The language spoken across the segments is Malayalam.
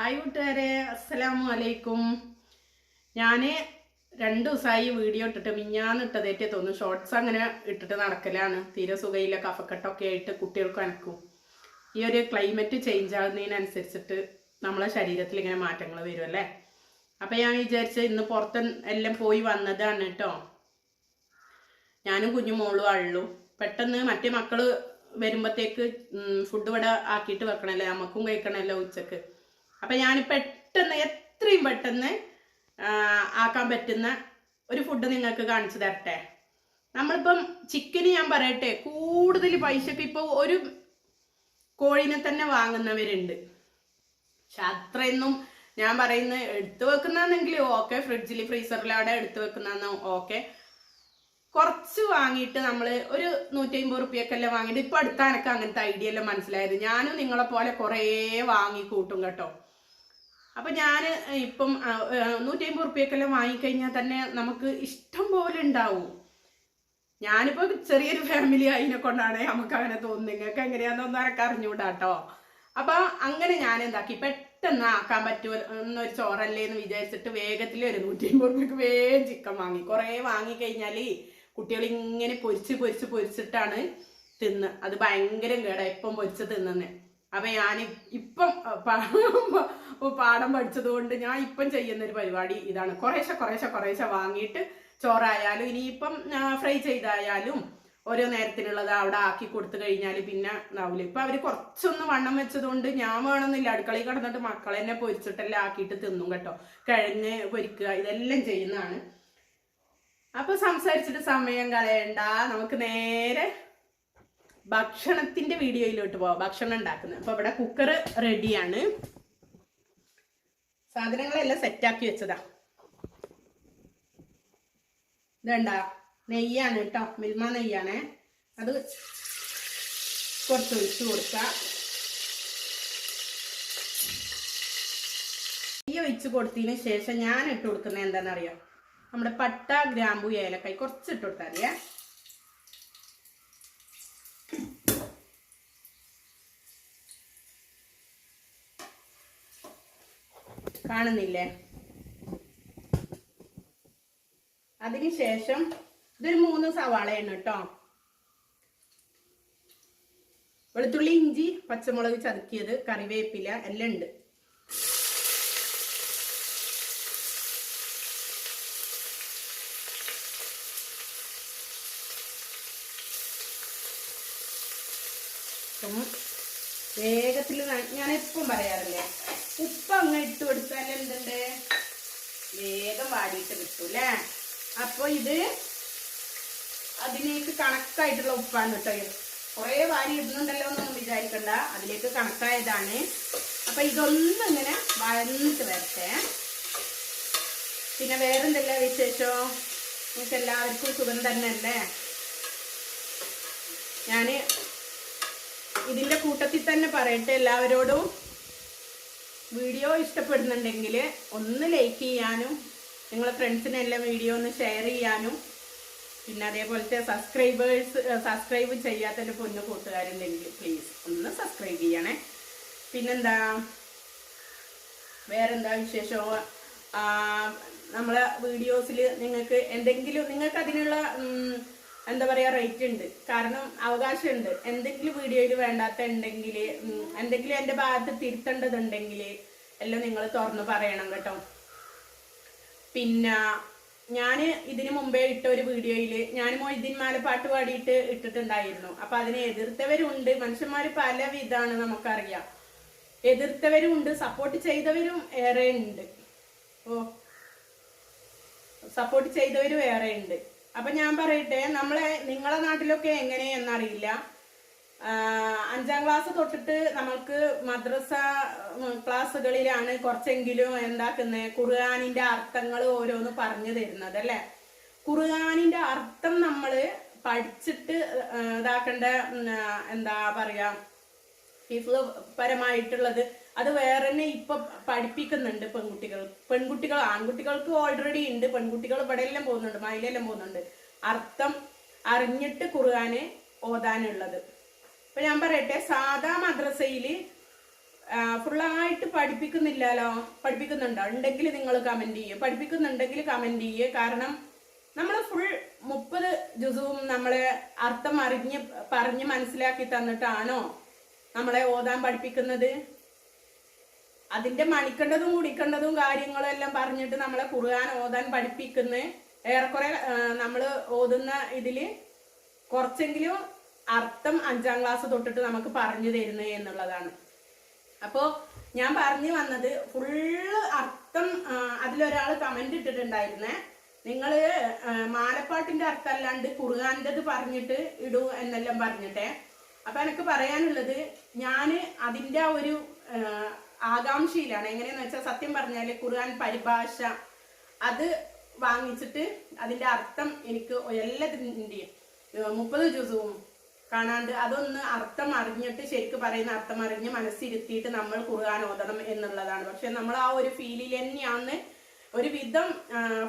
ഹായ് കൂട്ടുകാരെ അസ്സലാമു അലൈക്കും. ഞാൻ രണ്ട് ദിവസമായി വീഡിയോ ഇട്ടിട്ട് മിഞ്ഞാന്ന് ഇട്ടതേറ്റേ തോന്നുന്നു. ഷോർട്സ് അങ്ങനെ ഇട്ടിട്ട് നടക്കലാണ്. തീരെ സുഖയില്ല. കഫക്കെട്ടൊക്കെ ആയിട്ട് കുട്ടികൾക്ക് അനക്കും. ഈ ഒരു ക്ലൈമറ്റ് ചേഞ്ച് ആകുന്നതിനനുസരിച്ചിട്ട് നമ്മളെ ശരീരത്തിൽ ഇങ്ങനെ മാറ്റങ്ങൾ വരും അല്ലേ? അപ്പം ഞാൻ വിചാരിച്ച ഇന്ന് പുറത്ത് എല്ലാം പോയി വന്നതാണ് കേട്ടോ. ഞാനും കുഞ്ഞു മോളും ആളുള്ളൂ. പെട്ടെന്ന് മറ്റേ മക്കൾ വരുമ്പത്തേക്ക് ഫുഡ് ഇവിടെ ആക്കിയിട്ട് വെക്കണല്ലേ? നമുക്കും കഴിക്കണമല്ലോ ഉച്ചയ്ക്ക്? അപ്പൊ ഞാൻ പെട്ടെന്ന് എത്രയും പെട്ടെന്ന് ആക്കാൻ പറ്റുന്ന ഒരു ഫുഡ് നിങ്ങൾക്ക് കാണിച്ചു തരട്ടെ. നമ്മളിപ്പം ചിക്കന് ഞാൻ പറയട്ടെ കൂടുതൽ പൈസക്ക് ഇപ്പോൾ ഒരു കോഴിനെ തന്നെ വാങ്ങുന്നവരുണ്ട്. പക്ഷെ അത്രയൊന്നും ഞാൻ പറയുന്ന എടുത്തു വെക്കുന്നെങ്കിൽ ഓക്കെ ഫ്രിഡ്ജിൽ ഫ്രീസറിൽ അവിടെ എടുത്തു വെക്കുന്ന ഓക്കെ കുറച്ച് വാങ്ങിയിട്ട് നമ്മൾ ഒരു നൂറ്റി അമ്പത് റുപ്യക്കെല്ലാം വാങ്ങിയിട്ട് ഇപ്പൊ അടുത്ത അങ്ങനത്തെ ഐഡിയ എല്ലാം മനസ്സിലായത്? ഞാനും നിങ്ങളെ പോലെ കുറേ വാങ്ങി കൂട്ടും കേട്ടോ. അപ്പൊ ഞാൻ ഇപ്പം നൂറ്റി അമ്പത് റുപ്യക്കെല്ലാം വാങ്ങിക്കഴിഞ്ഞാൽ തന്നെ നമുക്ക് ഇഷ്ടം പോലെ ഉണ്ടാവും. ഞാനിപ്പോൾ ചെറിയൊരു ഫാമിലി അതിനെ കൊണ്ടാണ് നമുക്ക് അങ്ങനെ തോന്നുന്നത്. നിങ്ങൾക്ക് എങ്ങനെയാണെന്നൊന്നും ആരൊക്കെ അറിഞ്ഞൂടാ കേട്ടോ അപ്പൊ അങ്ങനെ ഞാൻ എന്താക്കി പെട്ടെന്ന് ആക്കാൻ പറ്റുമോ എന്നൊരു ചോറല്ലേ എന്ന് വിചാരിച്ചിട്ട് വേഗത്തിൽ ഒരു നൂറ്റി അമ്പത് റുപ്യക്ക് വേഗം ചിക്കൻ വാങ്ങി. കുറേ വാങ്ങിക്കഴിഞ്ഞാൽ കുട്ടികൾ ഇങ്ങനെ പൊരിച്ച് പൊരിച്ച് പൊരിച്ചിട്ടാണ് തിന്ന്. അത് ഭയങ്കര കേടാ ഇപ്പം പൊരിച്ച് തിന്നുന്നത് അപ്പൊ ഞാൻ ഇപ്പം പാഠം പഠിച്ചത് കൊണ്ട് ഞാൻ ഇപ്പം ചെയ്യുന്ന ഒരു പരിപാടി ഇതാണ്. കുറേശ്ശെ കുറേശ്ശെ കുറേശ്ശെ വാങ്ങിയിട്ട് ചോറായാലും ഇനിയിപ്പം ഫ്രൈ ചെയ്തായാലും ഓരോ നേരത്തിനുള്ളത് അവിടെ ആക്കി കൊടുത്തു കഴിഞ്ഞാൽ പിന്നെ ഉണ്ടാവില്ല ഇപ്പൊ അവർ കുറച്ചൊന്ന് വണ്ണം വെച്ചതുകൊണ്ട് ഞാൻ വേണമെന്നില്ല. അടുക്കളയിൽ കിടന്നിട്ട് മക്കളെന്നെ പൊരിച്ചിട്ടെല്ലാം ആക്കിയിട്ട് തിന്നും കേട്ടോ. കിഴങ്ങ് പൊരിക്കുക ഇതെല്ലാം ചെയ്യുന്നതാണ്. അപ്പൊ സംസാരിച്ചിട്ട് സമയം കളയണ്ട. നമുക്ക് നേരെ ഭക്ഷണത്തിന്റെ വീഡിയോയിലോട്ട് പോവാം. ഭക്ഷണം ഉണ്ടാക്കുന്നത്. അപ്പൊ ഇവിടെ കുക്കർ റെഡിയാണ് സാധനങ്ങളെല്ലാം സെറ്റാക്കി വെച്ചതാ. ഇതണ്ട? നെയ്യാണ് കേട്ടോ. മിൽമ നെയ്യാണേ. അത് കുറച്ച് ഒഴിച്ചു കൊടുക്കാം. നെയ്യ് ഒഴിച്ച് കൊടുത്തതിന് ശേഷം ഞാൻ ഇട്ട് കൊടുക്കുന്നത് എന്താണെന്നറിയോ? നമ്മുടെ പട്ട ഗ്രാമ്പു ഏലക്കായി കുറച്ച് ഇട്ട് കൊടുത്താൽ കാണുന്നില്ലേ? അതിനുശേഷം ഇതൊരു മൂന്ന് സവാളയാണ് കേട്ടോ. വെളുത്തുള്ളി ഇഞ്ചി പച്ചമുളക് ചതുക്കിയത് കറിവേപ്പില എല്ലാം ഉണ്ട്. വേഗത്തിൽ ഞാൻ എപ്പം പറയാറില്ലേ? ഉപ്പ് അങ്ങ് ഇട്ട് കൊടുത്താൽ എന്തുണ്ട്? വേഗം വാടിയിട്ട് കിട്ടും അല്ലേ അപ്പൊ ഇത് അതിലേക്ക് കണക്കായിട്ടുള്ള ഉപ്പാണ് കേട്ടോ കുറേ വാരി ഇടുന്നുണ്ടല്ലോ എന്നൊന്നും വിചാരിക്കണ്ട. അതിലേക്ക് കണക്കായതാണ്. അപ്പൊ ഇതൊന്നും ഇങ്ങനെ വഴന്നിട്ട് വരട്ടെ. പിന്നെ വേറെന്തല്ല വിശേഷോ? നിങ്ങൾക്ക് എല്ലാവർക്കും സുഖം തന്നെയല്ലേ? ഞാൻ ഇതിന്റെ കൂട്ടത്തിൽ തന്നെ പറയട്ടെ എല്ലാവരോടും. വീഡിയോ ഇഷ്ടപ്പെടുന്നുണ്ടെങ്കിൽ ഒന്ന് ലൈക്ക് ചെയ്യാനും നിങ്ങളെ ഫ്രണ്ട്സിനെല്ലാം വീഡിയോ ഒന്ന് ഷെയർ ചെയ്യാനും. പിന്നെ അതേപോലത്തെ സബ്സ്ക്രൈബേഴ്സ് സബ്സ്ക്രൈബ് ചെയ്യാത്ത എന്റെ പൊന്നു കൂട്ടുകാരുണ്ടെങ്കിൽ പ്ലീസ് ഒന്ന് സബ്സ്ക്രൈബ് ചെയ്യണേ. പിന്നെന്താ? വേറെന്താ വിശേഷം? നമ്മളെ വീഡിയോസിൽ നിങ്ങൾക്ക് എന്തെങ്കിലും നിങ്ങൾക്ക് അതിനുള്ള എന്താ പറയുക റേറ്റ് ഉണ്ട്. കാരണം അവകാശമുണ്ട്. എന്തെങ്കിലും വീഡിയോയിൽ വേണ്ടാത്ത ഉണ്ടെങ്കിൽ എന്തെങ്കിലും എന്റെ ഭാഗത്ത് തിരുത്തേണ്ടതുണ്ടെങ്കിൽ എല്ലാം നിങ്ങൾ തുറന്ന് പറയണം കേട്ടോ. പിന്നെ ഞാൻ ഇതിനു മുമ്പേ ഇട്ട ഒരു വീഡിയോയിൽ ഞാൻ മൊയ്തീൻ പാട്ട് പാടിയിട്ട് ഇട്ടിട്ടുണ്ടായിരുന്നു. അപ്പൊ അതിനെ എതിർത്തവരുണ്ട്. മനുഷ്യന്മാർ പല വിധാണ് നമുക്കറിയാം. എതിർത്തവരും ഉണ്ട് സപ്പോർട്ട് ചെയ്തവരും ഏറെ ഉണ്ട് ഓ സപ്പോർട്ട് ചെയ്തവരും ഏറെ ഉണ്ട് അപ്പൊ ഞാൻ പറയട്ടെ നമ്മളെ നിങ്ങളെ നാട്ടിലൊക്കെ എങ്ങനെയെന്നറിയില്ല. അഞ്ചാം ക്ലാസ് തൊട്ടിട്ട് നമ്മൾക്ക് മദ്രസ ക്ലാസ്സുകളിലാണ് കുറച്ചെങ്കിലും എന്താക്കുന്നത് ഖുർആാനിന്റെ അർത്ഥങ്ങൾ ഓരോന്ന് പറഞ്ഞു തരുന്നത് അല്ലെ? ഖുർആാനിന്റെ അർത്ഥം നമ്മൾ പഠിച്ചിട്ട് ഇതാക്കേണ്ട എന്താ പറയാ പരമായിട്ടുള്ളത് അത് വേറെ തന്നെ ഇപ്പൊ പഠിപ്പിക്കുന്നുണ്ട് പെൺകുട്ടികൾ. പെൺകുട്ടികൾ ആൺകുട്ടികൾക്ക് ഓൾറെഡി ഉണ്ട്. പെൺകുട്ടികൾ ഇവിടെ എല്ലാം പോകുന്നുണ്ട് മയിലെല്ലാം പോകുന്നുണ്ട്. അർത്ഥം അറിഞ്ഞിട്ട് കുറുകാനെ ഓതാനുള്ളത്. ഇപ്പൊ ഞാൻ പറയട്ടെ സാധാ മദ്രസയിൽ ഫുള്ളായിട്ട് പഠിപ്പിക്കുന്നില്ലല്ലോ? പഠിപ്പിക്കുന്നുണ്ടോ? ഉണ്ടെങ്കിൽ നിങ്ങൾ കമന്റ് ചെയ്യുക പഠിപ്പിക്കുന്നുണ്ടെങ്കിൽ കമന്റ് ചെയ്യുക കാരണം നമ്മൾ ഫുൾ മുപ്പത് ജുസുവും നമ്മളെ അർത്ഥം അറിഞ്ഞ് പറഞ്ഞ് മനസ്സിലാക്കി തന്നിട്ടാണോ നമ്മളെ ഓതാൻ പഠിപ്പിക്കുന്നത്? അതിന്റെ മണിക്കേണ്ടതും കുടിക്കേണ്ടതും കാര്യങ്ങളും എല്ലാം പറഞ്ഞിട്ട് നമ്മളെ ഖുർആൻ ഓതാൻ പഠിപ്പിക്കുന്ന ഏറെക്കുറെ നമ്മൾ ഓതുന്ന ഇതിൽ കുറച്ചെങ്കിലും അർത്ഥം അഞ്ചാം ക്ലാസ് തൊട്ടിട്ട് നമുക്ക് പറഞ്ഞു തരുന്നത് എന്നുള്ളതാണ്. അപ്പോ ഞാൻ പറഞ്ഞു വന്നത് ഫുള്ള് അർത്ഥം അതിലൊരാൾ കമന്റ് ഇട്ടിട്ടുണ്ടായിരുന്നേ നിങ്ങൾ മാലപ്പാട്ടിന്റെ അർത്ഥം അല്ലാണ്ട് കുറുകാന്റെത് പറഞ്ഞിട്ട് ഇടൂ എന്നെല്ലാം പറഞ്ഞിട്ടെ. അപ്പൊ എനിക്ക് പറയാനുള്ളത് ഞാൻ അതിന്റെ ആ ഒരു ആകാംക്ഷയിലാണ്. എങ്ങനെയെന്ന് വെച്ചാൽ സത്യം പറഞ്ഞാൽ ഖുർആൻ പരിഭാഷ അത് വാങ്ങിച്ചിട്ട് അതിന്റെ അർത്ഥം എനിക്ക് എല്ലാത്തിന്റെയും മുപ്പത് ജുസവും കാണാണ്ട് അതൊന്ന് അർത്ഥം അറിഞ്ഞിട്ട് ശരിക്ക് പറയുന്ന അർത്ഥം അറിഞ്ഞ് മനസ്സിരുത്തിയിട്ട് നമ്മൾ ഖുർആൻ ഓതണം എന്നുള്ളതാണ്. പക്ഷെ നമ്മൾ ആ ഒരു ഫീലിൽ തന്നെയാണ് ഒരു വിധം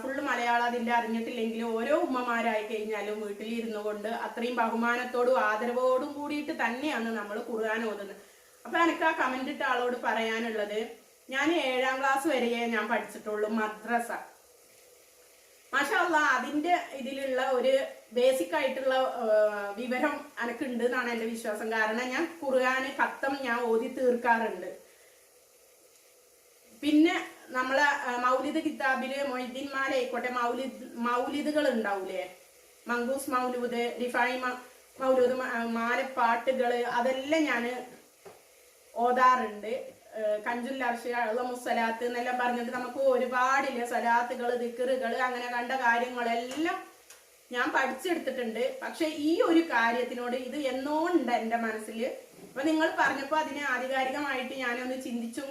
ഫുള്ള് മലയാളം അതിന്റെ അറിഞ്ഞിട്ടില്ലെങ്കിലും ഓരോ ഉമ്മമാരായി കഴിഞ്ഞാലും വീട്ടിലിരുന്നു കൊണ്ട് അത്രയും ബഹുമാനത്തോടും ആദരവോടും കൂടിയിട്ട് തന്നെയാണ് നമ്മൾ ഖുർആൻ ഓതുന്നത്. അപ്പൊ എനിക്ക് ആ കമന്റ് ഇട്ട ആളോട് പറയാനുള്ളത് ഞാൻ ഏഴാം ക്ലാസ് വരെയേ ഞാൻ പഠിച്ചിട്ടുള്ളൂ മദ്രസ. മാഷല്ല അതിന്റെ ഇതിലുള്ള ഒരു ബേസിക് ആയിട്ടുള്ള വിവരം ഉണ്ട് എന്നാണ് എന്റെ വിശ്വാസം. കാരണം ഞാൻ കുറുകാന് കത്തം ഞാൻ ഓതി തീർക്കാറുണ്ട്. പിന്നെ നമ്മളെ മൗലിദ് കിതാബിൽ മൊയ്തീൻമാല ആയിക്കോട്ടെ മൗലിദ് മൗലിദുകൾ ഉണ്ടാവൂലേ? മങ്കൂസ് മൗലൂദ് മ- മൗലൂദ് മാലപ്പാട്ടുകൾ അതെല്ലാം ഞാൻ ഓതാറുണ്ട്. കഞ്ചുല്ലാർഷിയുള്ള മുസലാത്ത് എന്നെല്ലാം പറഞ്ഞിട്ട് നമുക്ക് ഒരുപാടില്ല? സലാത്തുകൾ ദിക്കറുകൾ അങ്ങനെ കണ്ട കാര്യങ്ങളെല്ലാം ഞാൻ പഠിച്ചെടുത്തിട്ടുണ്ട്. പക്ഷെ ഈ ഒരു കാര്യത്തിനോട് ഇത് എന്നോ ഉണ്ട് എന്റെ മനസ്സിൽ അപ്പൊ നിങ്ങൾ പറഞ്ഞപ്പോൾ അതിനെ ആധികാരികമായിട്ട് ഞാനൊന്ന് ചിന്തിച്ചും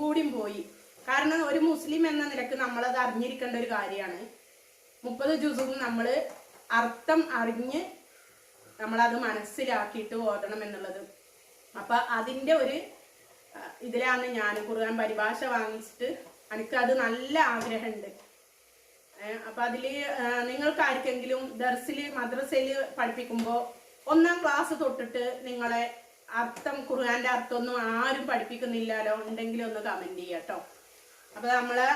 കൂടിയും പോയി. കാരണം ഒരു മുസ്ലിം എന്ന നിലയ്ക്ക് നമ്മളത് അറിഞ്ഞിരിക്കേണ്ട ഒരു കാര്യമാണ്. മുപ്പത് ജുസും നമ്മൾ അർത്ഥം അറിഞ്ഞ് നമ്മളത് മനസ്സിലാക്കിയിട്ട് ഓതണം എന്നുള്ളത്. അപ്പൊ അതിന്റെ ഒരു ഇതിലാണ് ഞാൻ ഖുർആൻ പരിഭാഷ വാങ്ങിച്ചിട്ട് അത് നല്ല ആഗ്രഹമുണ്ട്. അപ്പം ആ, നിങ്ങൾക്ക് ആർക്കെങ്കിലും ദർസിൽ മദ്രസയിൽ പഠിപ്പിക്കുമ്പോൾ ഒന്നാം ക്ലാസ് തൊട്ടിട്ട് നിങ്ങളെ അർത്ഥം ഖുർആന്റെ അർത്ഥമൊന്നും ആരും പഠിപ്പിക്കുന്നില്ലല്ലോ ഉണ്ടെങ്കിൽ ഒന്ന് കമന്റ് ചെയ്യാട്ടോ അപ്പൊ നമ്മളെ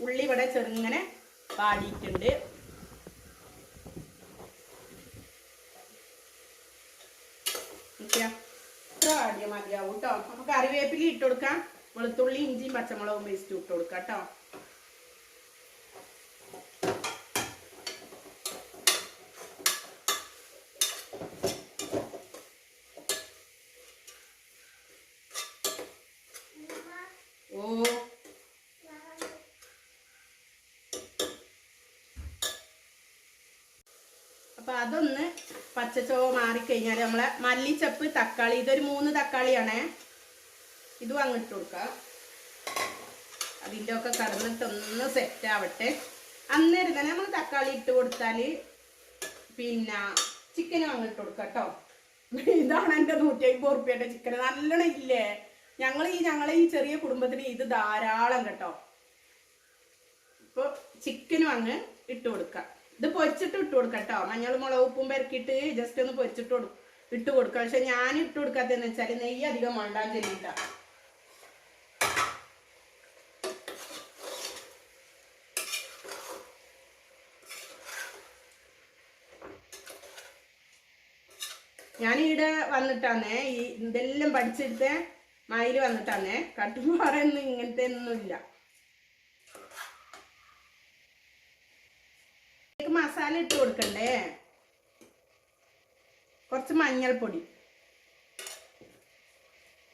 ഉള്ളി ഇവിടെ ചെറുങ്ങനെ പാടിയിട്ടുണ്ട് ഓക്കെയാ ഇത്ര ആദ്യം മതിയാവും കേട്ടോ നമുക്ക് കറിവേപ്പില ഇട്ട് കൊടുക്കാം. വെളുത്തുള്ളി ഇഞ്ചിയും പച്ചമുളകും പേസ്റ്റ് ഇട്ട് കൊടുക്കാം കേട്ടോ ഓ അപ്പൊ അതൊന്ന് പച്ചച്ചോവ മാറിക്കഴിഞ്ഞാൽ നമ്മളെ മല്ലിച്ചപ്പ് തക്കാളി ഇതൊരു മൂന്ന് തക്കാളിയാണേ. ഇതും അങ്ങോട്ട് കൊടുക്കാം. അതിന്റെ ഒക്കെ കടന്നിട്ടൊന്ന് സെറ്റ് ആവട്ടെ. അന്നേരം തന്നെ നമ്മൾ തക്കാളി ഇട്ട് കൊടുത്താൽ പിന്നെ ചിക്കനും അങ്ങോട്ട് കൊടുക്കാം കേട്ടോ ഇതാണ് എന്റെ നൂറ്റി അമ്പത് ഉറുപ്പ്യന്റെ ചിക്കൻ നല്ലോണം ഇല്ലേ? ഞങ്ങൾ ഈ ഞങ്ങളെ ഈ ചെറിയ കുടുംബത്തിന് ഇത് ധാരാളം കേട്ടോ. ഇപ്പോൾ ചിക്കനും അങ്ങ് ഇട്ട് കൊടുക്കാം. ഇത് പൊരിച്ചിട്ട് ഇട്ട് കൊടുക്കാം കേട്ടോ മഞ്ഞൾ മുളക് ഉപ്പും പെരക്കിയിട്ട് ജസ്റ്റ് ഒന്ന് പൊരിച്ചിട്ട് കൊടുക്കും ഇട്ട് കൊടുക്കുക പക്ഷെ ഞാൻ ഇട്ട് കൊടുക്കാത്തതെന്ന് വെച്ചാൽ നെയ്യ് അധികം വേണ്ടാൻ ചെല്ലിട്ട ഞാൻ ഇവിടെ വന്നിട്ടാന്നേ ഈ ഇതെല്ലാം പഠിച്ചെടുത്ത മയിൽ വന്നിട്ടാന്നേ. കട്ടുപാറൊന്നും ഇങ്ങനത്തെ ഒന്നുമില്ല ഇതിലേക്ക് മസാല ഇട്ട് കൊടുക്കണ്ടേ? കുറച്ച് മഞ്ഞൾപ്പൊടി.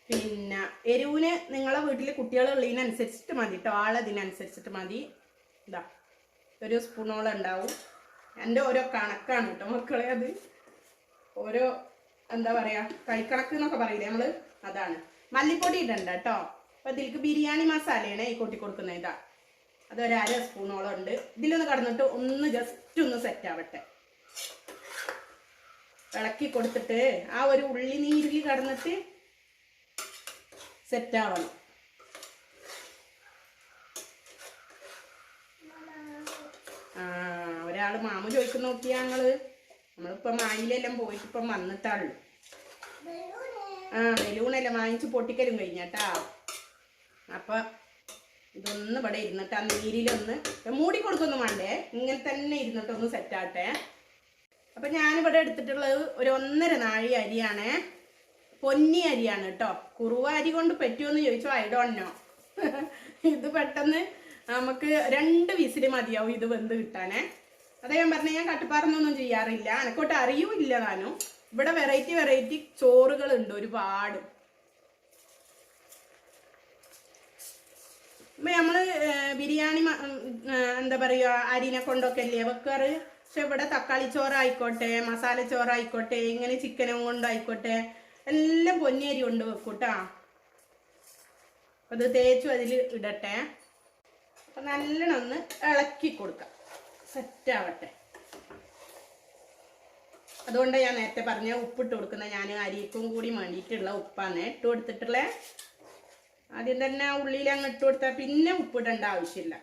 പിന്നെ എരിവിന് നിങ്ങളെ വീട്ടിൽ കുട്ടികളുള്ളതിനനുസരിച്ചിട്ട് മതി കേട്ടോ ആളതിനനുസരിച്ചിട്ട് മതി. ഇതാ ഒരു സ്പൂണോളം ഉണ്ടാവും. എന്റെ ഓരോ കണക്കാണ് കേട്ടോ മക്കളെ അത്. ഓരോ എന്താ പറയുക കൈക്കണക്ക് എന്നൊക്കെ പറയില്ലേ നമ്മൾ അതാണ്. മല്ലിപ്പൊടി ഇടണ്ട കേട്ടോ അപ്പം ഇതിലേക്ക് ബിരിയാണി മസാലയാണ് ഈ കൊട്ടി കൊടുക്കുന്നത്. ഇതാ അതൊരു അര സ്പൂണോളം ഉണ്ട്. ഇതിലൊന്ന് കടന്നിട്ട് ഒന്ന് ജസ്റ്റ് ഒന്ന് സെറ്റ് ആവട്ടെ. ഇളക്കി കൊടുത്തിട്ട് ആ ഒരു ഉള്ളി നീരിൽ കടന്നിട്ട് സെറ്റ് ആവണം. ആ ഒരാൾ മാമു ചോദിക്കുന്ന നോക്കിയാ ഞങ്ങൾ നമ്മളിപ്പം മായിലെല്ലാം പോയിട്ട് ഇപ്പം വന്നിട്ടാളു ആ ബലൂണെല്ലാം വാങ്ങിച്ച് പൊട്ടിക്കലും കഴിഞ്ഞാട്ടാ അപ്പൊ ഇതൊന്ന് ഇവിടെ ഇരുന്നിട്ട് ആ നീരിലൊന്ന് മൂടി കൊടുക്കൊന്നും വേണ്ടേ? ഇങ്ങനെ തന്നെ ഇരുന്നിട്ടൊന്ന് സെറ്റാട്ടെ അപ്പൊ ഞാനിവിടെ എടുത്തിട്ടുള്ളത് ഒരു ഒന്നര നാഴി അരിയാണ്. പൊന്നി അരിയാണ് കേട്ടോ. കുറുവ അരി കൊണ്ട് പറ്റുമെന്ന് ചോദിച്ചോ? ഐ ഡോണ്ട് നോ ഇത് പെട്ടെന്ന് നമുക്ക് രണ്ട് വിസിൽ മതിയാവും ഇത് വെന്ത് കിട്ടാനേ. അതേ ഞാൻ പറഞ്ഞ ഞാൻ കട്ടിപ്പാറന്നൊന്നും ചെയ്യാറില്ല. അനക്കോട്ട് അറിയൂല്ല താനും ഇവിടെ വെറൈറ്റി വെറൈറ്റി ചോറുകളുണ്ട് ഒരുപാട്. ഇപ്പൊ നമ്മൾ ഏർ, ബിരിയാണി എന്താ പറയുക അരിനെ കൊണ്ടൊക്കെ അല്ലേ വെക്കാറ്? പക്ഷെ ഇവിടെ തക്കാളി ചോറായിക്കോട്ടെ മസാല ചോറായിക്കോട്ടെ ഇങ്ങനെ ചിക്കനും കൊണ്ടായിക്കോട്ടെ എല്ലാം പൊന്നിയരി കൊണ്ട് വെക്കൂട്ടാ. അത് തേച്ചു അതിൽ ഇടട്ടെ. അപ്പൊ നല്ലോണം ഒന്ന് ഇളക്കി കൊടുക്കാം. സെറ്റ് ആവട്ടെ അതുകൊണ്ട് ഞാൻ നേരത്തെ പറഞ്ഞ ഉപ്പിട്ട് കൊടുക്കുന്ന ഞാൻ അരിക്കും കൂടി വേണ്ടിയിട്ടുള്ള ഉപ്പാണ് ഇട്ട് കൊടുത്തിട്ടുള്ള. ആദ്യം തന്നെ ഉള്ളിയിൽ അങ്ങ് ഇട്ട് കൊടുത്താൽ പിന്നെ ഉപ്പിടേണ്ട ആവശ്യമില്ല.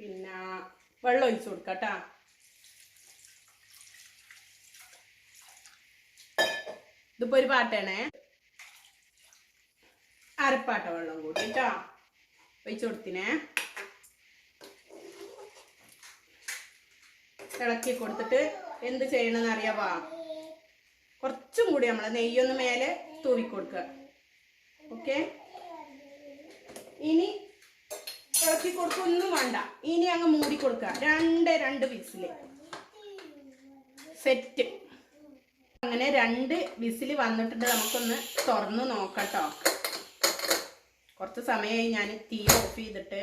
പിന്നെ വെള്ളം ഒഴിച്ചു കൊടുക്കട്ടാ ഇതിപ്പോ ഒരു പാട്ടാണേ അരപ്പാട്ട വെള്ളം കൂട്ടിട്ടോ ഒഴിച്ചു കൊടുത്തിനെ. ഇളക്കി കൊടുത്തിട്ട് എന്ത് ചെയ്യണമെന്ന് അറിയാവാ? കുറച്ചും കൂടി നമ്മൾ നെയ്യൊന്ന് മേലെ തൂവി കൊടുക്കുക. ഓക്കെ? ഇനി ഇളക്കി കൊടുക്കൊന്നും വേണ്ട. ഇനി അങ്ങ് മൂടി കൊടുക്കുക. രണ്ട് രണ്ട് വിസിൽ. സെറ്റ് അങ്ങനെ രണ്ട് വിസിൽ വന്നിട്ടുണ്ട്. നമുക്കൊന്ന് തുറന്ന് നോക്കട്ടോ കുറച്ച് സമയമായി ഞാൻ തീ ഓഫ് ചെയ്തിട്ട്.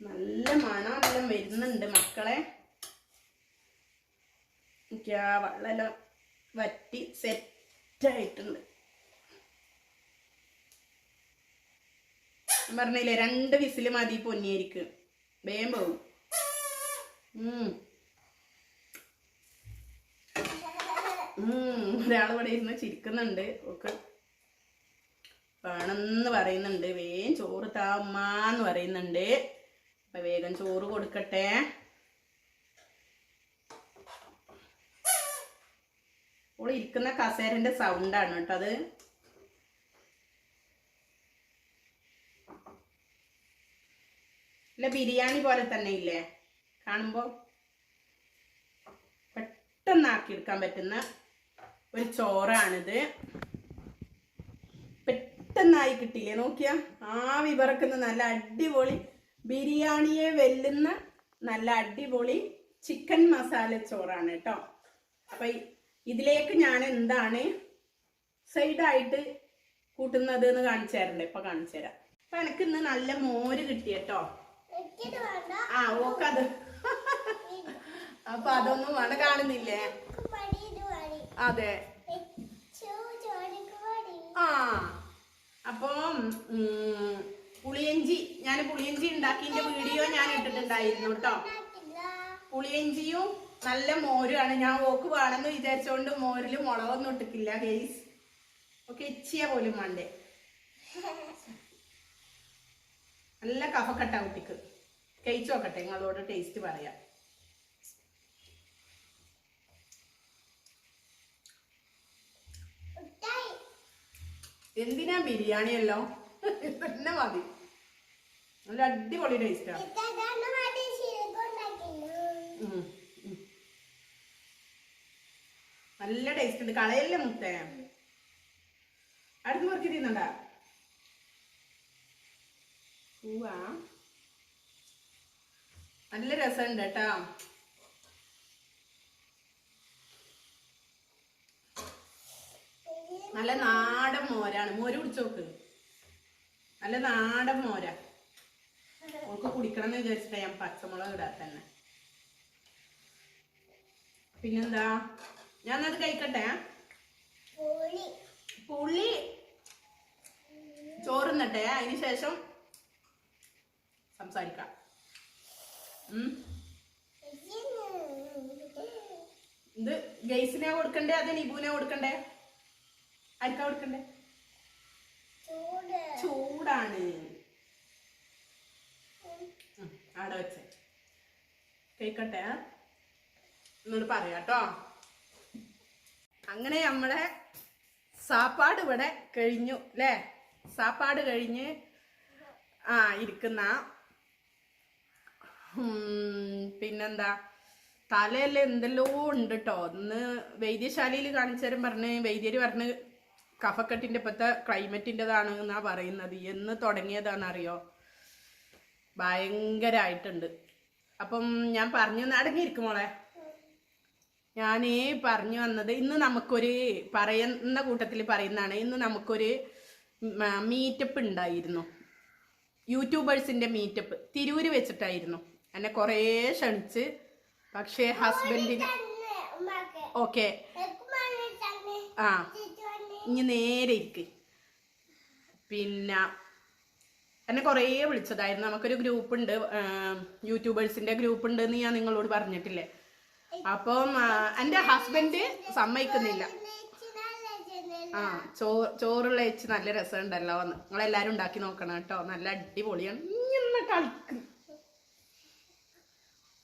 നല്ല മണമെല്ലാം വരുന്നുണ്ട് മക്കളെ. എനിക്ക് ആ വെള്ളമെല്ലാം വറ്റി സെറ്റായിട്ടുണ്ട് പറഞ്ഞില്ലേ രണ്ട് വിസിൽ മതി പൊന്നിയായിരിക്കും ഉം. ഉം, ഒരാൾ ഇവിടെ ഇരുന്ന് ചിരിക്കുന്നുണ്ട്. ഒക്കെ വേണമെന്ന് പറയുന്നുണ്ട്. വേഗം ചോറ് താ ഉമ്മ പറയുന്നുണ്ട്. അപ്പൊ വേഗം ചോറ് കൊടുക്കട്ടെ. ഇവിടെ ഇരിക്കുന്ന കസേരന്റെ സൗണ്ടാണ് കേട്ടോ അത്. ഇല്ല ബിരിയാണി പോലെ തന്നെ ഇല്ലേ? കാണുമ്പോ പെട്ടെന്നാക്കി എടുക്കാൻ പറ്റുന്ന ഒരു ചോറാണിത്. പെട്ടെന്നായി കിട്ടിയില്ലേ? നോക്കിയ. ആവി പറക്കുന്ന നല്ല അടിപൊളി ബിരിയാണിയെ വെല്ലുന്ന നല്ല അടിപൊളി ചിക്കൻ മസാല ചോറാണ് കേട്ടോ. അപ്പൊ ഇതിലേക്ക് ഞാൻ എന്താണ് സൈഡായിട്ട് കൂട്ടുന്നത് എന്ന് കാണിച്ചു തരണ്ടേ? ഇപ്പൊ കാണിച്ചു തരാം. അപ്പൊ എനിക്ക് ഇന്ന് നല്ല മോര് കിട്ടി കേട്ടോ. ആ ഓക്കത്. അപ്പൊ അതൊന്നും വേണ്ട കാണുന്നില്ലേ? അതെ. ആ. അപ്പം പുളിയഞ്ചി ഞാൻ പുളിയഞ്ചി ഉണ്ടാക്കിന്റെ വീഡിയോ ഞാൻ ഇട്ടിട്ടുണ്ടായിരുന്നു കേട്ടോ. പുളിയഞ്ചിയും നല്ല മോരുമാണ് ഞാൻ ഓക്ക് വേണമെന്ന് വിചാരിച്ചോണ്ട് മോരിൽ മുളകൊന്നും ഇട്ടിട്ടില്ല ഗെയ്സ് ഒക്കെ ഇച്ചിയ പോലും വേണ്ടേ. നല്ല കഫക്കട്ട കുട്ടിക്ക്. കഴിച്ചു നോക്കട്ടെ നിങ്ങളോട് ടേസ്റ്റ് പറയാം. എന്തിനാ ബിരിയാണി എല്ലാം തന്നെ മതി. നല്ല അടിപൊളി ടേസ്റ്റാ. നല്ല ടേസ്റ്റ് ഉണ്ട്. കളയല്ലേ മുത്തേ? അടുത്ത് മുറുക്കി തിന്നണ്ട. പൂവാ നല്ല രസമുണ്ട് കേട്ടാ. നല്ല നാടൻ മോരാണ്. മോര് കുടിച്ചോക്ക് നല്ല നാടൻ മോര. ഓൾക്ക് കുടിക്കണം എന്ന് വിചാരിച്ചിട്ടാ ഞാൻ പച്ചമുളക് ഇടാത്ത തന്നെ. പിന്നെന്താ? ഞാൻ അത് കഴിക്കട്ടെ? പുള്ളി ചോറ് ചോറുന്നട്ടെ അതിന് ശേഷം സംസാരിക്കാം. എന്ത് ഗൈസിനെ കൊടുക്കണ്ടേ? അത് നിബുവിനെ കൊടുക്കണ്ടേ? ആർക്കാ കൊടുക്കണ്ടേ? ചൂട്. ചൂടാണ്. അവിടെ വെച്ചേ. കേക്കട്ടെ എന്നോട് പറയാട്ടോ അങ്ങനെ നമ്മളെ സാപ്പാട് ഇവിടെ കഴിഞ്ഞു അല്ലേ സാപ്പാട് കഴിഞ്ഞ് ആ ഇരിക്കുന്ന പിന്നെന്താ? തലയിൽ എന്തെല്ലോ ഉണ്ട് കേട്ടോ ഒന്ന് വൈദ്യശാലയിൽ കാണിച്ചാലും പറഞ്ഞ് വൈദ്യര് പറഞ്ഞ് കഫക്കെട്ടിന്റെ ഇപ്പോഴത്തെ ക്ലൈമറ്റിന്റെതാണ് എന്നാ പറയുന്നത്. എന്ന് തുടങ്ങിയതാണെന്നറിയോ? ഭയങ്കരമായിട്ടുണ്ട് അപ്പം ഞാൻ പറഞ്ഞു അടങ്ങിയിരിക്കും മോളെ. ഞാനേ പറഞ്ഞു വന്നത് ഇന്ന് നമുക്കൊരു പറയുന്ന കൂട്ടത്തിൽ പറയുന്നതാണ് ഇന്ന് നമുക്കൊരു മീറ്റപ്പ് ഉണ്ടായിരുന്നു. യൂട്യൂബേഴ്സിന്റെ മീറ്റപ്പ് തിരൂര് വെച്ചിട്ടായിരുന്നു. എന്നെ കുറേ ക്ഷണിച്ച്. പക്ഷേ ഹസ്ബൻഡിന് ഓക്കെ ആ. ഇനി നേരെ ഇരിക്ക്. പിന്നെ എന്നെ കുറേ വിളിച്ചതായിരുന്നു. നമുക്കൊരു ഗ്രൂപ്പ് ഉണ്ട്. യൂട്യൂബേഴ്സിന്റെ ഗ്രൂപ്പ് ഉണ്ട് എന്ന് ഞാൻ നിങ്ങളോട് പറഞ്ഞിട്ടില്ലേ? അപ്പം എന്റെ ഹസ്ബൻഡ് സമ്മതിക്കുന്നില്ല. ആ ചോ ചോറുള്ള വെച്ച് നല്ല രസമുണ്ടല്ലോ എന്ന്. നിങ്ങളെല്ലാരും ഉണ്ടാക്കി നോക്കണം കേട്ടോ. നല്ല അടിപൊളിയാണ്. ഇങ്ങനെ കളിക്കും.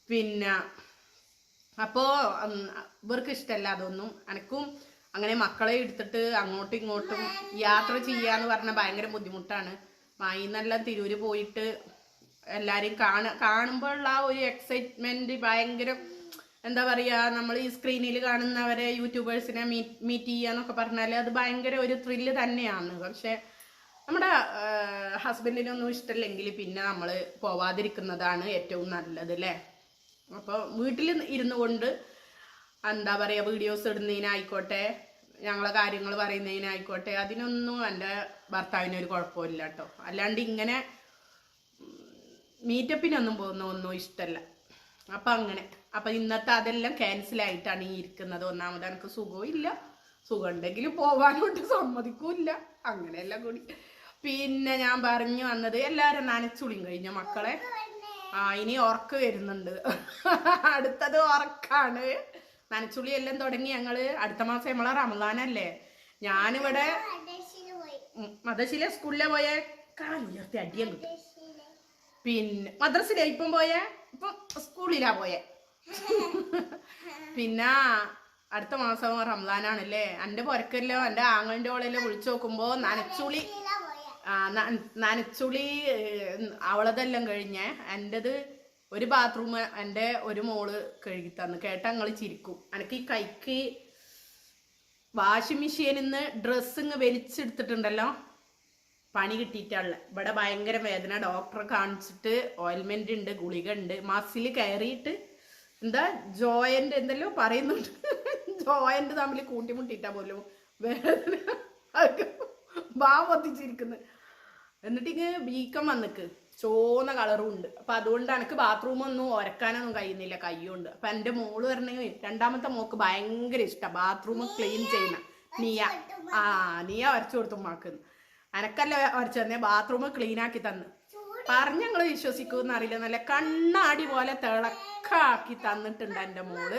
പിന്നെ അപ്പോ ഇവർക്ക് ഇഷ്ടമല്ല അതൊന്നും. എനക്കും അങ്ങനെ മക്കളെ എടുത്തിട്ട് അങ്ങോട്ടും ഇങ്ങോട്ടും യാത്ര ചെയ്യാന്ന് പറഞ്ഞാൽ ഭയങ്കര ബുദ്ധിമുട്ടാണ്. മായിന്നെല്ലാം തിരൂര് പോയിട്ട് എല്ലാരെയും കാണ കാണുമ്പോഴുള്ള ആ ഒരു എക്സൈറ്റ്മെന്റ് ഭയങ്കര എന്താ പറയാ നമ്മൾ ഈ സ്ക്രീനിൽ കാണുന്നവരെ യൂട്യൂബേഴ്സിനെ മീറ്റ് മീറ്റ് ചെയ്യാന്നൊക്കെ പറഞ്ഞാൽ അത് ഭയങ്കര ഒരു ത്രില്ല് തന്നെയാണ്. പക്ഷെ നമ്മുടെ ഹസ്ബൻഡിനൊന്നും ഇഷ്ടമില്ലെങ്കിൽ പിന്നെ നമ്മൾ പോവാതിരിക്കുന്നതാണ് ഏറ്റവും നല്ലത് അല്ലേ അപ്പോൾ വീട്ടിൽ ഇരുന്നു കൊണ്ട് എന്താ പറയുക വീഡിയോസ് ഇടുന്നതിനായിക്കോട്ടെ ഞങ്ങളെ കാര്യങ്ങൾ പറയുന്നതിനായിക്കോട്ടെ അതിനൊന്നും എന്റെ ഭർത്താവിന് ഒരു കുഴപ്പമില്ല കേട്ടോ. അല്ലാണ്ട് ഇങ്ങനെ മീറ്റപ്പിനൊന്നും പോകുന്ന ഒന്നും ഇഷ്ടമല്ല അപ്പം അങ്ങനെ. അപ്പം ഇന്നത്തെ അതെല്ലാം ക്യാൻസലായിട്ടാണ് ഈ ഇരിക്കുന്നത്. ഒന്നാമത് എനിക്ക് സുഖവും സുഖം ഉണ്ടെങ്കിൽ പോവാനോട്ട് സമ്മതിക്കൂല്ല. അങ്ങനെയെല്ലാം കൂടി. പിന്നെ ഞാൻ പറഞ്ഞു വന്നത് എല്ലാവരും നനച്ചുളിയും കഴിഞ്ഞ മക്കളെ. ആ ഇനി ഉറക്ക് വരുന്നുണ്ട്. അടുത്തത് ഉറക്കാണ്. നനച്ചുളി എല്ലാം തുടങ്ങി ഞങ്ങൾ അടുത്ത മാസം നമ്മളെ റമദാനല്ലേ? ഞാനിവിടെ മദ്രസയിലെ സ്കൂളിലെ പോയ കാലുയർത്തി അടിയം കിട്ടും. പിന്നെ മദ്രസിലെ ഇപ്പം പോയ? ഇപ്പം സ്കൂളിലാ പോയെ. പിന്നെ അടുത്ത മാസം റംസാനാണല്ലേ എന്റെ പുരക്കല്ലോ എന്റെ ആങ്ങളിന്റെ ഓളെല്ലാം വിളിച്ചു നോക്കുമ്പോ നനച്ചുളി ആ നനച്ചുളി അവളതെല്ലാം കഴിഞ്ഞേ എന്റെത് ഒരു ബാത്റൂം എന്റെ ഒരു മോൾ കഴുകി തന്നു. കേട്ടാ നിങ്ങൾ ചിരിക്കും. എനിക്ക് ഈ കൈക്ക് വാഷിംഗ് മെഷീനിൽ നിന്ന് ഡ്രസ്സ് ഇങ്ങ് വലിച്ചെടുത്തിട്ടുണ്ടല്ലോ? പണി കിട്ടിയിട്ടുള്ള ഇവിടെ ഭയങ്കര വേദന. ഡോക്ടറെ കാണിച്ചിട്ട് ഓയിൽമെന്റ് ഉണ്ട് ഗുളിക ഉണ്ട്. മസിൽ കയറിയിട്ട് എന്താ ജോയന്റ് എന്തല്ലോ പറയുന്നുണ്ട്. ജോയന്റ് തമ്മിൽ കൂട്ടിമുട്ടിയിട്ടാ പോലും വേദന. ബാ പൊത്തിച്ചിരിക്കുന്നു. എന്നിട്ട് ഇങ്ങ് വീക്കം വന്നിക്ക്. ചോന്ന കളറും ഉണ്ട് അപ്പൊ അതുകൊണ്ട് എനിക്ക് ബാത്റൂം ഒന്നും ഒരക്കാനൊന്നും കഴിയുന്നില്ല കയ്യുണ്ട്. അപ്പൊ എന്റെ മോൾ പറഞ്ഞെങ്കിൽ രണ്ടാമത്തെ മോക്ക് ഭയങ്കര ഇഷ്ടം ബാത്റൂം ക്ലീൻ ചെയ്യുന്ന. നീയ ആ നീയ ഒരച്ചു കൊടുത്തു മാക്കുന്നു അനക്കല്ല ഒരച്ചു തന്നെ? ബാത്റൂം ക്ലീൻ ആക്കി തന്ന്. പറഞ്ഞ ഞങ്ങൾ വിശ്വസിക്കൂന്ന് അറിയില്ല. നല്ല കണ്ണാടി പോലെ തിളക്കാക്കി തന്നിട്ടുണ്ട് എന്റെ മോൾ.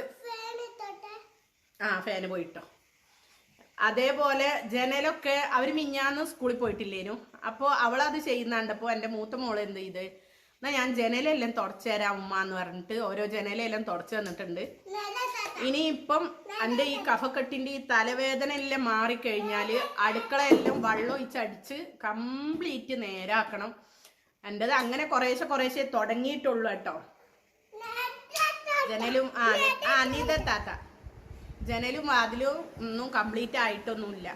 ആ ഫാന് പോയിട്ടോ അതേപോലെ ജനലൊക്കെ അവർ മിഞ്ഞാന്ന് സ്കൂളിൽ പോയിട്ടില്ലേനു. അപ്പോൾ അവളത് ചെയ്യുന്നുണ്ടപ്പോൾ എന്റെ മൂത്ത മോൾ എന്ത് ചെയ്ത് എന്നാ ഞാൻ ജനലെല്ലാം തുടച്ചു തരാം ഉമ്മ എന്ന് പറഞ്ഞിട്ട് ഓരോ ജനലെല്ലാം തുടച്ചു തന്നിട്ടുണ്ട്. ഇനിയിപ്പം എന്റെ ഈ കഫക്കെട്ടിന്റെ ഈ തലവേദന എല്ലാം മാറിക്കഴിഞ്ഞാൽ അടുക്കളയെല്ലാം വെള്ളം ഒഴിച്ചടിച്ച് കംപ്ലീറ്റ് നേരാക്കണം. എന്റെത് അങ്ങനെ കുറേശ്ശെ കുറേശ്ശെ തുടങ്ങിയിട്ടുള്ളൂ കേട്ടോ. ജനലും ആ അനിതത്താത്ത ജനലും വാതിലും ഒന്നും കംപ്ലീറ്റ് ആയിട്ടൊന്നുമില്ല.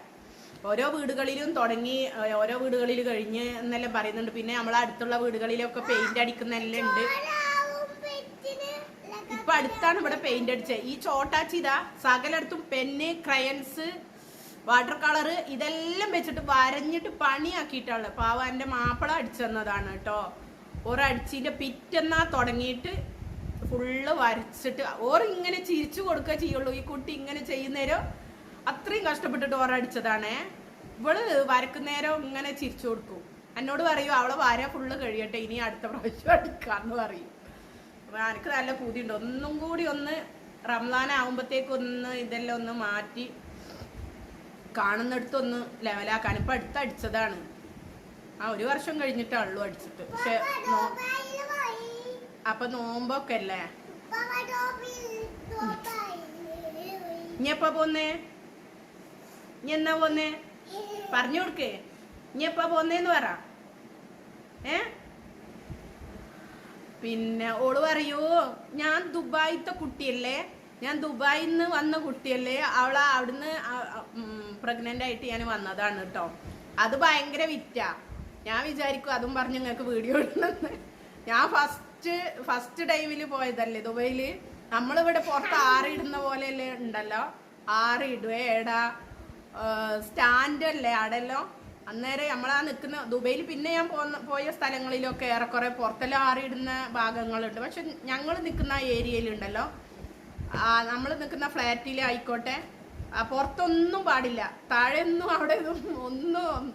ഓരോ വീടുകളിലും തുടങ്ങി ഓരോ വീടുകളിൽ കഴിഞ്ഞ് എന്നെല്ലാം പറയുന്നുണ്ട്. പിന്നെ നമ്മളെ അടുത്തുള്ള വീടുകളിലൊക്കെ പെയിന്റ് അടിക്കുന്നെല്ലാം ഉണ്ട്. ഇപ്പൊ അടുത്താണ് ഇവിടെ പെയിന്റ് അടിച്ചത്. ഈ ചോട്ടാ ഇതാ സകലയിടത്തും പെന്ന് ക്രയൻസ് വാട്ടർ കളർ ഇതെല്ലാം വെച്ചിട്ട് വരഞ്ഞിട്ട് പണിയാക്കിയിട്ടുള്ളത് പാവ എന്റെ മാപ്പിള അടിച്ചു തന്നതാണ് കേട്ടോ. ഒരടിച്ചിന്റെ പിറ്റെന്നാ തുടങ്ങിയിട്ട് ഫുള്ള് വരച്ചിട്ട് ഓർ ഇങ്ങനെ ചിരിച്ചു കൊടുക്കുക ചെയ്യുള്ളൂ. ഈ കുട്ടി ഇങ്ങനെ ചെയ്യുന്നേരം അത്രയും കഷ്ടപ്പെട്ടിട്ട് ഓരടിച്ചതാണേ ഇവൾ വരക്കുന്നേരം ഇങ്ങനെ ചിരിച്ചു കൊടുക്കും. എന്നോട് പറയൂ അവളെ വര ഫുള്ള് കഴിയട്ടെ ഇനി അടുത്ത പ്രാവശ്യം അടിക്കാന്ന് പറയും. എനിക്ക് നല്ല പൂതിയുണ്ട്. ഒന്നും കൂടി ഒന്ന് ആവുമ്പത്തേക്ക് ഒന്ന് ഇതെല്ലാം ഒന്ന് മാറ്റി കാണുന്നിടത്തൊന്ന് ലെവലാക്കാൻ ഇപ്പൊ അടുത്ത് അടിച്ചതാണ് ആ ഒരു വർഷം കഴിഞ്ഞിട്ടാണല്ലോ അടിച്ചിട്ട്. പക്ഷെ അപ്പൊ നോമ്പൊക്കെ അല്ലേ ഇനി പോന്നേ? ഇനി എന്നാ പോന്നേ? പറഞ്ഞു കൊടുക്കേ. ഇനി എപ്പാ പോന്നേന്ന് പറ. ഏ? പിന്നെ ഓൾ പറയൂ ഞാൻ ദുബായിത്തെ കുട്ടിയല്ലേ? ഞാൻ ദുബായിൽ നിന്ന് വന്ന കുട്ടിയല്ലേ? അവളെ അവിടുന്ന് പ്രഗ്നന്റ് ആയിട്ട് ഞാൻ വന്നതാണ് കേട്ടോ അത് ഭയങ്കര വിറ്റാ. ഞാൻ വിചാരിക്കും അതും പറഞ്ഞു നിങ്ങൾക്ക് വീഡിയോ ഇടണമെന്ന് ഞാൻ ഫസ്റ്റ് ഫസ്റ്റ് ഫസ്റ്റ് ടൈമിൽ പോയതല്ലേ? ദുബൈയിൽ. നമ്മളിവിടെ പുറത്ത് ആറിടുന്ന പോലെയല്ലേ ഉണ്ടല്ലോ? ആറിയിടുവേ ഏടാ സ്റ്റാൻഡ് അല്ലേ അടല്ലോ അന്നേരം നമ്മളാ നിൽക്കുന്ന ദുബൈയിൽ പിന്നെ ഞാൻ പോയ സ്ഥലങ്ങളിലൊക്കെ ഏറെക്കുറെ പുറത്തെല്ലാം ആറിയിടുന്ന ഭാഗങ്ങളുണ്ട്. പക്ഷെ ഞങ്ങൾ നിൽക്കുന്ന ഏരിയയിലുണ്ടല്ലോ നമ്മൾ നിൽക്കുന്ന ഫ്ലാറ്റിലെ ആയിക്കോട്ടെ. ആ, പുറത്തൊന്നും പാടില്ല. താഴെയൊന്നും അവിടെ ഒന്നും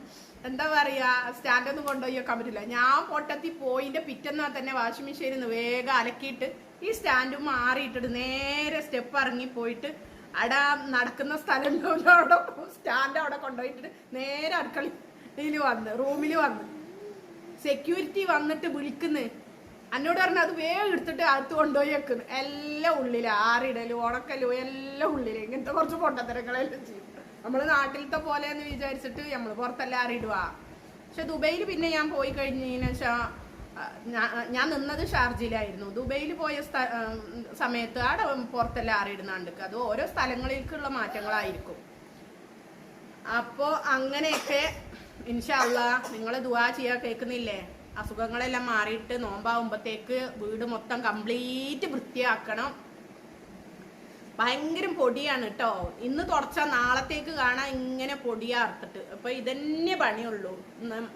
എന്താ പറയാ സ്റ്റാൻഡൊന്നും കൊണ്ടുപോയി വെക്കാൻ പറ്റില്ല. ഞാൻ പൊട്ടത്തി പോയിന്റെ പിറ്റന്നാ തന്നെ വാഷിംഗ് മെഷീനിൽ നിന്ന് വേഗം അലക്കിയിട്ട് ഈ സ്റ്റാൻഡ് മാറിയിട്ടിട്ട് നേരെ സ്റ്റെപ്പ് ഇറങ്ങി പോയിട്ട് അവിടെ നടക്കുന്ന സ്ഥലം അവിടെ സ്റ്റാൻഡ് അവിടെ കൊണ്ടുപോയിട്ടിട്ട് നേരെ അടുക്കളയിൽ വന്ന് റൂമിൽ വന്ന്. സെക്യൂരിറ്റി വന്നിട്ട് വിളിക്കുന്നു. എന്നോട് പറഞ്ഞു അത് വേഗം എടുത്തിട്ട് അകത്ത് കൊണ്ടുപോയി വെക്കുന്നു എല്ലാം ഉള്ളിൽ ആറിടലും ഉണക്കലും എല്ലാം ഉള്ളിൽ ഇങ്ങനത്തെ കുറച്ച് പൊട്ടത്തരങ്ങളെല്ലാം ചെയ്യും. നമ്മൾ നാട്ടിലത്തെ പോലെ എന്ന് വിചാരിച്ചിട്ട് നമ്മൾ പുറത്തെല്ലാം ഇടുക പക്ഷെ ദുബൈയിൽ പിന്നെ ഞാൻ പോയി കഴിഞ്ഞതിന് ഞാൻ നിന്നത് ഷാർജയിലായിരുന്നു. ദുബൈയിൽ പോയ സമയത്ത് ആടെ പുറത്തെല്ലാം ആറിയിടുന്നുണ്ട് അത് ഓരോ സ്ഥലങ്ങളിലേക്കുള്ള മാറ്റങ്ങളായിരിക്കും. അപ്പോ അങ്ങനെയൊക്കെ ഇൻഷല്ല നിങ്ങൾ ദുവാ ചെയ്യാ കേൾക്കുന്നില്ലേ? അസുഖങ്ങളെല്ലാം മാറിയിട്ട് നോമ്പാവുമ്പത്തേക്ക് വീട് മൊത്തം കംപ്ലീറ്റ് വൃത്തിയാക്കണം. ഭയങ്കര പൊടിയാണ് കേട്ടോ ഇന്ന് തുടച്ചാൽ നാളത്തേക്ക് കാണാൻ ഇങ്ങനെ പൊടിയാർത്തിട്ട് അപ്പൊ ഇതന്നെ പണിയുള്ളൂ.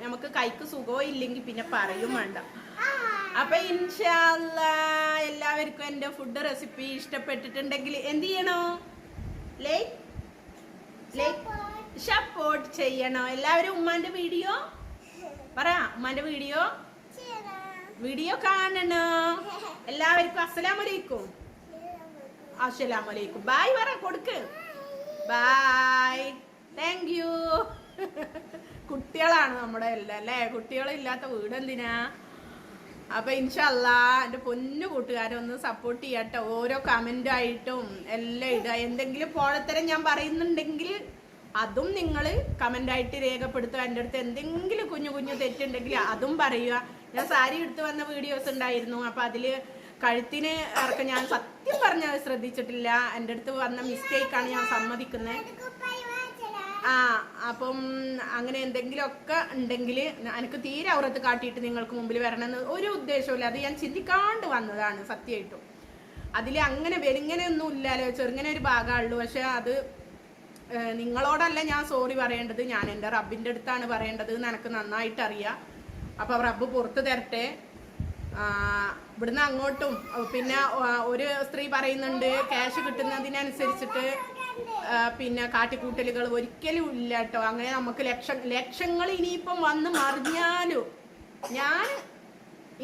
നമുക്ക് കൈക്ക് സുഖവും ഇല്ലെങ്കിൽ പിന്നെ പറയും വേണ്ട. അപ്പൊ ഇൻഷാല്ല എല്ലാവർക്കും എന്റെ ഫുഡ് റെസിപ്പി ഇഷ്ടപ്പെട്ടിട്ടുണ്ടെങ്കിൽ എന്ത് ചെയ്യണോ? ലൈക്ക് ലൈക്ക് സപ്പോർട്ട് ചെയ്യണോ? എല്ലാവരും ഉമ്മാന്റെ വീഡിയോ? പറ ഉമ്മാന്റെ വീഡിയോ. വീഡിയോ കാണണോ? എല്ലാവർക്കും അസ്സലാമലൈക്കും അസ്സലാമലൈക്കും. ബായ് പറ കൊടുക്ക്. ബായ്. താങ്ക് യു കുട്ടികളാണ് നമ്മുടെ എല്ലാം അല്ലേ? കുട്ടികളില്ലാത്ത വീടെന്തിനാ അപ്പൊ ഇൻഷല്ല എന്റെ പൊന്നു കൂട്ടുകാരെ ഒന്ന് സപ്പോർട്ട് ചെയ്യട്ടെ. ഓരോ കമന്റ് ആയിട്ടും എല്ലാം ഇടുക. എന്തെങ്കിലും പോഴത്തരം ഞാൻ പറയുന്നുണ്ടെങ്കിൽ അതും നിങ്ങൾ കമന്റ് ആയിട്ട് രേഖപ്പെടുത്തുക. എന്റെ അടുത്ത് എന്തെങ്കിലും കുഞ്ഞു കുഞ്ഞു തെറ്റുണ്ടെങ്കിൽ അതും പറയുക. ഞാൻ സാരി എടുത്ത് വന്ന വീഡിയോസ് ഉണ്ടായിരുന്നു. അപ്പൊ അതിൽ കഴുത്തിന് ഇറക്കം ഞാൻ സത്യം പറഞ്ഞ ശ്രദ്ധിച്ചിട്ടില്ല. എന്റെ അടുത്ത് വന്ന മിസ്റ്റേക്കാണ് ഞാൻ സമ്മതിക്കുന്നത്. ആ അപ്പം അങ്ങനെ എന്തെങ്കിലുമൊക്കെ ഉണ്ടെങ്കിൽ എനിക്ക് തീരെ ഔറത്ത് കാട്ടിയിട്ട് നിങ്ങൾക്ക് മുമ്പിൽ വരണമെന്ന് ഒരു ഉദ്ദേശമില്ല അത് ഞാൻ ചിന്തിക്കാണ്ട് വന്നതാണ് സത്യമായിട്ടും. അതിൽ അങ്ങനെ വെലിങ്ങനെ ഒന്നും ഇല്ലല്ലോ ചെറുങ്ങനെ ഒരു ഭാഗമുള്ളൂ പക്ഷെ അത് നിങ്ങളോടല്ല ഞാൻ സോറി പറയേണ്ടത്. ഞാൻ എന്റെ റബ്ബിന്റെ അടുത്താണ് പറയേണ്ടത് എന്ന് എനിക്ക് നന്നായിട്ട് അറിയാം അപ്പോൾ റബ്ബ് പുറത്ത് തരട്ടെ. ഇവിടുന്ന് അങ്ങോട്ടും പിന്നെ ഒരു സ്ത്രീ പറയുന്നുണ്ട് ക്യാഷ് കിട്ടുന്നതിനനുസരിച്ചിട്ട് പിന്നെ കാട്ടിക്കൂട്ടലുകൾ ഒരിക്കലും ഇല്ല കേട്ടോ. അങ്ങനെ നമുക്ക് ലക്ഷം ലക്ഷങ്ങൾ ഇനിയിപ്പം വന്ന് മറിഞ്ഞാലും ഞാൻ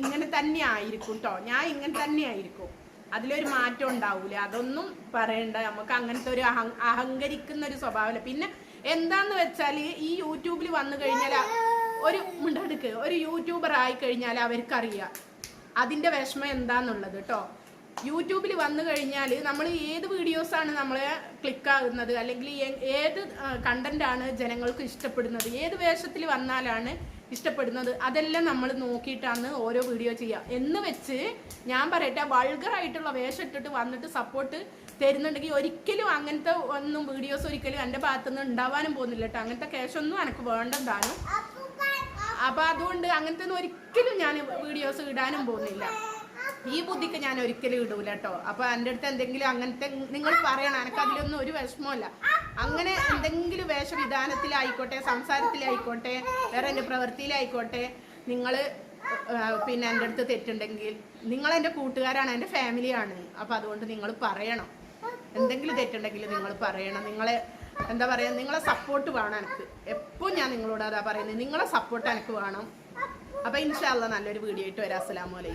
ഇങ്ങനെ തന്നെ ആയിരിക്കും കേട്ടോ ഞാൻ ഇങ്ങനെ തന്നെ ആയിരിക്കും. അതിലൊരു മാറ്റം ഉണ്ടാവൂല. അതൊന്നും പറയണ്ട. നമുക്ക് അങ്ങനത്തെ ഒരു അഹം അഹങ്കരിക്കുന്ന ഒരു സ്വഭാവമില്ല. പിന്നെ എന്താന്ന് വെച്ചാൽ ഈ യൂട്യൂബിൽ വന്നു കഴിഞ്ഞാൽ ഒരു മിണ്ടടുക്ക് ഒരു യൂട്യൂബർ ആയി കഴിഞ്ഞാൽ അവർക്കറിയാം. അതിന്റെ വിഷമം എന്താന്നുള്ളത് കേട്ടോ യൂട്യൂബിൽ വന്നു കഴിഞ്ഞാൽ നമ്മൾ ഏത് വീഡിയോസാണ് നമ്മൾ ക്ലിക്കാകുന്നത്? അല്ലെങ്കിൽ ഏത് കണ്ടന്റാണ് ജനങ്ങൾക്ക് ഇഷ്ടപ്പെടുന്നത്? ഏത് വേഷത്തിൽ വന്നാലാണ് ഇഷ്ടപ്പെടുന്നത്? അതെല്ലാം നമ്മൾ നോക്കിയിട്ടാണ് ഓരോ വീഡിയോ ചെയ്യുക എന്ന് വെച്ച് ഞാൻ പറയട്ടെ വൾഗറായിട്ടുള്ള വേഷം ഇട്ടിട്ട് വന്നിട്ട് സപ്പോർട്ട് തരുന്നുണ്ടെങ്കിൽ ഒരിക്കലും അങ്ങനത്തെ ഒന്നും വീഡിയോസ് ഒരിക്കലും എന്റെ ഭാഗത്തുനിന്ന് ഉണ്ടാവാനും പോകുന്നില്ല കേട്ടോ അങ്ങനത്തെ കേശൊന്നും എനിക്ക് വേണ്ടതാണ് അപ്പൊ അതുകൊണ്ട് അങ്ങനത്തെ ഒന്നും ഒരിക്കലും ഞാൻ വീഡിയോസ് ഇടാനും പോകുന്നില്ല. ഈ ബുദ്ധിക്ക് ഞാൻ ഒരിക്കലും ഇടൂല കേട്ടോ. അപ്പൊ എന്റെ അടുത്ത് എന്തെങ്കിലും അങ്ങനത്തെ നിങ്ങൾ പറയണം. എനിക്ക് അതിലൊന്നും ഒരു വിഷമമല്ല അങ്ങനെ എന്തെങ്കിലും വേഷവിധാനത്തിലായിക്കോട്ടെ സംസാരത്തിലായിക്കോട്ടെ വേറെ എന്റെ പ്രവൃത്തിയിലായിക്കോട്ടെ നിങ്ങൾ പിന്നെ എന്റെ അടുത്ത് തെറ്റുണ്ടെങ്കിൽ നിങ്ങൾ എന്റെ കൂട്ടുകാരാണ് എന്റെ ഫാമിലിയാണ് അപ്പൊ അതുകൊണ്ട് നിങ്ങൾ പറയണം. എന്തെങ്കിലും തെറ്റുണ്ടെങ്കിൽ നിങ്ങൾ പറയണം. നിങ്ങളെ എന്താ പറയുക നിങ്ങളെ സപ്പോർട്ട് വേണം എനിക്ക്. എപ്പോഴും ഞാൻ നിങ്ങളോട് അതാ പറയുന്നത് നിങ്ങളെ സപ്പോർട്ട് എനിക്ക് വേണം. അപ്പം ഇൻഷാല്ല നല്ലൊരു വീഡിയോ ആയിട്ട് വരാം. അസ്സലാമു അലൈക്കും.